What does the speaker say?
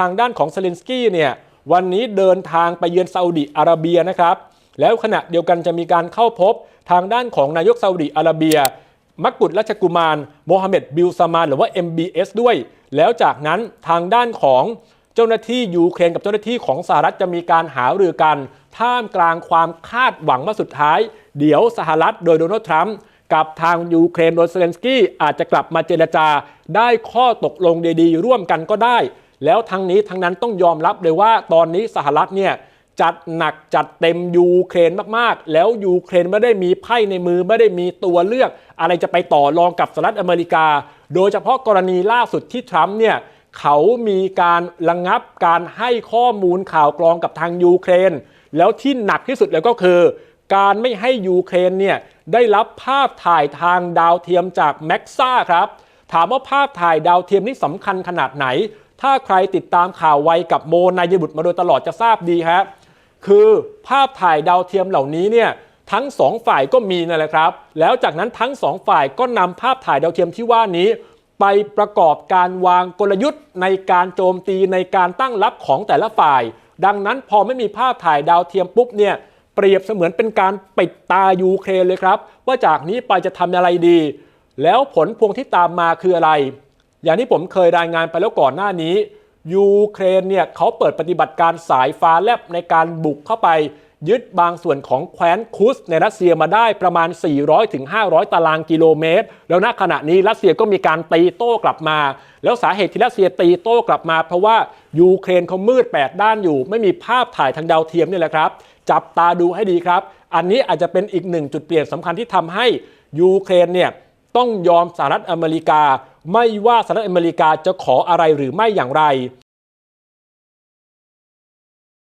ทางด้านของเซเลนสกี้เนี่ยวันนี้เดินทางไปเยือนซาอุดิอาระเบียนะครับ แล้วขณะเดียวกันจะมีการเข้าพบทางด้านของนายกซาอุดิอาระเบีย มักกุฎราชกุมารโมฮัมเหม็ดบิลซามานหรือว่า MBS ด้วย แล้วจากนั้นทางด้านของเจ้าหน้าที่ยูเครนกับเจ้าหน้าที่ของสหรัฐจะมีการหารือกัน ท่ามกลางความคาดหวังว่าสุดท้าย เดี๋ยวสหรัฐโดยโดนัลด์ทรัมป์กับทางยูเครนโดยเซเลนสกี้อาจจะกลับมาเจรจา ได้ข้อตกลงดีๆ ร่วมกันก็ได้ แล้วทั้งนี้ทั้งนั้นต้องยอมรับเลยว่าตอนนี้สหรัฐเนี่ยจัดหนักจัดเต็มยูเครนมากๆ แล้วยูเครนไม่ได้มีไพ่ในมือไม่ได้มีตัวเลือก อะไรจะไปต่อรองกับสหรัฐอเมริกา โดยเฉพาะกรณีล่าสุดที่ทรัมป์เนี่ยเขามีการระงงับการให้ข้อมูลข่าวกรองกับทางยูเครน แล้วที่หนักที่สุดเลยก็คือ การไม่ให้ยูเครนเนี่ยได้รับภาพถ่ายทางดาวเทียมจากแม็กซ่าครับถามว่าภาพถ่ายดาวเทียมนี่สำคัญขนาดไหน ถ้าใครติดตามข่าวไวกับโมนายบุตรมาโดยตลอดจะทราบดีครับคือภาพถ่ายดาวเทียมเหล่านี้เนี่ยทั้งสองฝ่ายก็มีนั่นแหละครับ แล้วจากนั้นทั้งสองฝ่ายก็นำภาพถ่ายดาวเทียมที่ว่านี้ ไปประกอบการวางกลยุทธ์ในการโจมตีในการตั้งรับของแต่ละฝ่าย ดังนั้นพอไม่มีภาพถ่ายดาวเทียมปุ๊บเนี่ยเปรียบเสมือนเป็นการปิดตายูเครนเลยครับ ว่าจากนี้ไปจะทำอะไรดี แล้วผลพวงที่ตามมาคืออะไร อย่างที่ผมเคยรายงานไปแล้วก่อนหน้านี้ ยูเครนเนี่ยเขาเปิดปฏิบัติการสายฟ้าแลบในการบุกเข้าไป ยึดบางส่วนของแคว้นคุสในรัสเซียมาได้ประมาณ 400-500ถึง500ตารางกิโลเมตร แล้วณขณะนี้รัสเซียก็มีการตีโต้กลับมา แล้วสาเหตุที่รัสเซียตีโต้กลับมา เพราะว่ายูเครนเขามืด8ด้านอยู่ ไม่มีภาพถ่ายทางดาวเทียมนี่แหละครับ จับตาดูให้ดีครับ อันนี้อาจจะเป็นอีกหนึ่งจุดเปลี่ยนสำคัญที่ทำให้ยูเครนเนี่ยต้องยอมสหรัฐอเมริกา ไม่ว่าสหรัฐอเมริกาจะขออะไรหรือไม่อย่างไร